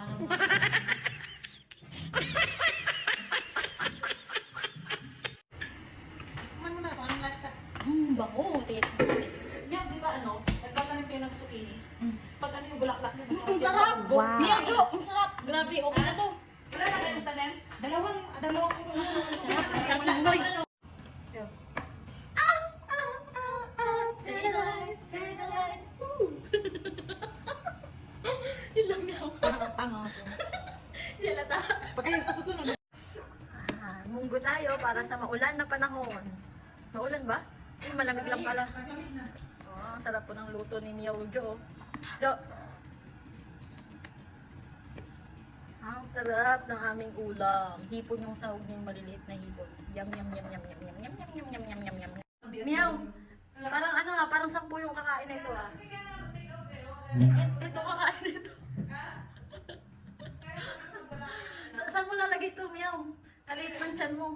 Para. Ano na to? Anong lasa? Mmm, bako. Ba ano? Nagtatanim kayo ng. Pag ano yung bulaklak niya, masarap Ang yan ugo. Mia, Jo, ang sarap. Grabe, okay na to. Wala na kayong tanim? Dalawang, dalawang Sarap, Pag kayo sa susunod, Ah, munggo tayo para sa maulan na panahon. Maulan ba? Ay, malamig lang pala. Oh, ang sarap po ng luto ni Miao Jo. Jo. Ang sarap ng aming ulam. Hipon yung sahog ng maliliit na hipon. Yum, yum, yum, yum, yum, yum, yum, yum, yum, yum, yum, yum, yum. Miao, parang ano ha, parang sampu yung kakain na ito ha. Ito kakain na ito. Sa saan mo lalagay ito, Miao? Kaliit ng tiyan mo.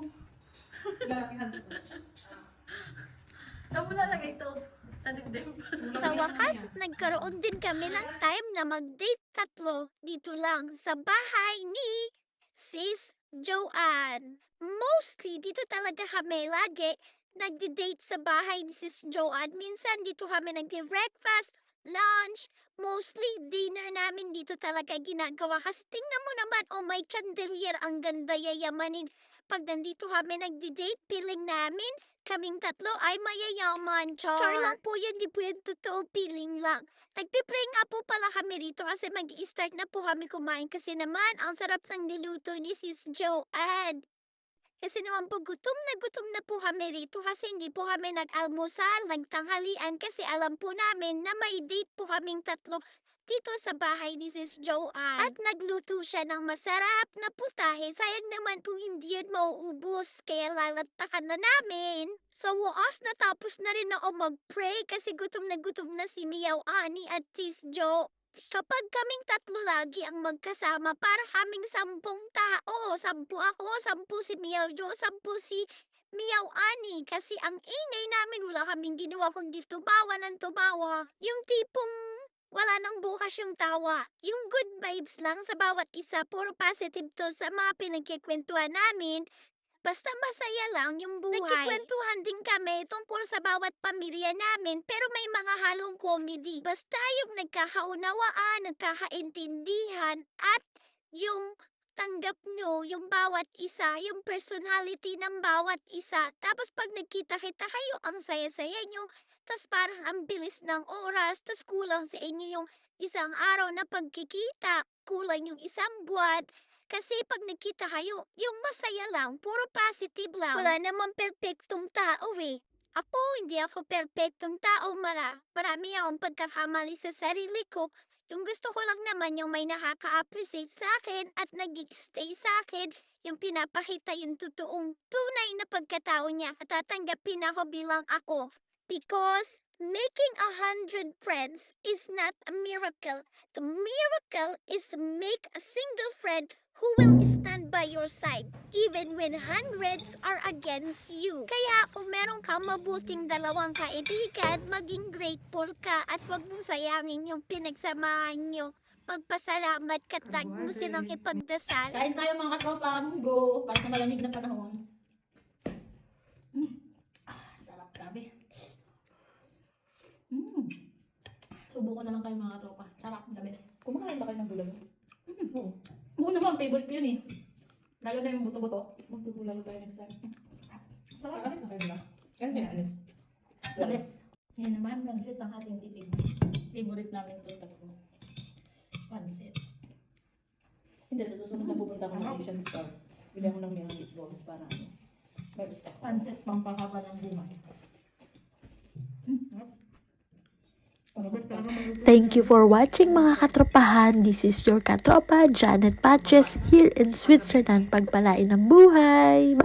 Saan mo lalagay ito? Sa dibdib. Sa wakas, nagkaroon din kami ng time na mag-date tatlo dito lang sa bahay ni Sis Joanne. Mostly, dito talaga kami lagi nagdi-date sa bahay ni Sis Joanne. Minsan, dito kami nagdi-breakfast, lunch, mostly dinner namin dito talaga ginagawa. Kasi tingnan mo naman, oh may chandelier, ang ganda yayamanin. Pag nandito kami nagdi-date, feeling namin, kaming tatlo ay mayayaman, Char. Char lang po yun, di po yun totoo, feeling lang. Nagpipray nga po pala kami rito kasi mag start na po kami kumain kasi naman ang sarap ng niluto ni Sis Joanne. Kasi naman po gutom na gutom na po kami rito kasi hindi po kami nag-almusal, nagtanghalian kasi alam po namin na may date po kaming tatlo dito sa bahay ni Sis Joanne. At nagluto siya ng masarap na putahe. Sayang naman po hindi yun mauubos kaya lalatakan na namin. Sa wakas natapos na rin ako mag-pray kasi gutom na gutom na si Miyaw Ani at Sis Jo. Kapag kaming tatlo lagi ang magkasama, para kaming sampung tao. Sampu ako, sampu si Miyaw Jo, sampu si Miyaw Ani. Kasi ang ingay namin, wala kaming ginawa kundi tumawa ng tumawa. Yung tipong wala nang bukas yung tawa. Yung good vibes lang sa bawat isa, puro positive to sa mga pinagkikwentuhan namin. Basta masaya lang yung buhay. Nagkikwentuhan din kami tungkol sa bawat pamilya namin pero may mga halong comedy. Basta yung nagkakaunawaan, nagkakaintindihan at yung tanggap nyo yung bawat isa, yung personality ng bawat isa. Tapos pag nagkita-kita kayo, ang saya-saya nyo. Tapos parang ang bilis ng oras, tapos kulang sa inyo yung isang araw na pagkikita, kulang yung isang buwan. Kasi pag nagkita kayo, yung masaya lang, puro positive lang. Wala namang perpektong tao eh. Ako, hindi ako perpektong tao, Mara. Marami akong pagkakamali sa sarili ko. Yung gusto ko lang naman yung may nakaka-appreciate sa akin at nag-stay sa akin, yung pinapakita yung totoong tunay na pagkatao niya at tatanggapin ako bilang ako. Because making a hundred friends is not a miracle. The miracle is to make a single friend who will stand by your side even when hundreds are against you. Kaya kung meron kang mabuting dalawang kaibigan, maging grateful ka at huwag mong sayangin yung pinagsamahan nyo. Magpasalamat ka tag mo silang ipagdasal. Kain tayo mga katropa, munggo, para sa malamig na panahon. Mm. Ah, sarap, grabe. Mm. Subukan na lang kayo mga katropa. Sarap, the best. Kumakain ba kayo ng bulalo? Mm. Naman, favorite ko yun eh. Lalo na yung buto-buto. Magbubulalo tayo next time. Sarap. Alis na kayo na. Kaya may alis. The best. Yan naman, pansit ang ating titig. Favorite namin ito talaga. Pansit. Hindi, sa susunod na pupunta ako ng Asian Star. Bili ako ng mga meatballs para ano. Pansit, pampakapa ng buhay. Mm. sarap. Favorite ko, ano maluto Thank you for watching mga katropahan. This is your katropa, Janet Patches, here in Switzerland. Pagpalain ng buhay. Bye!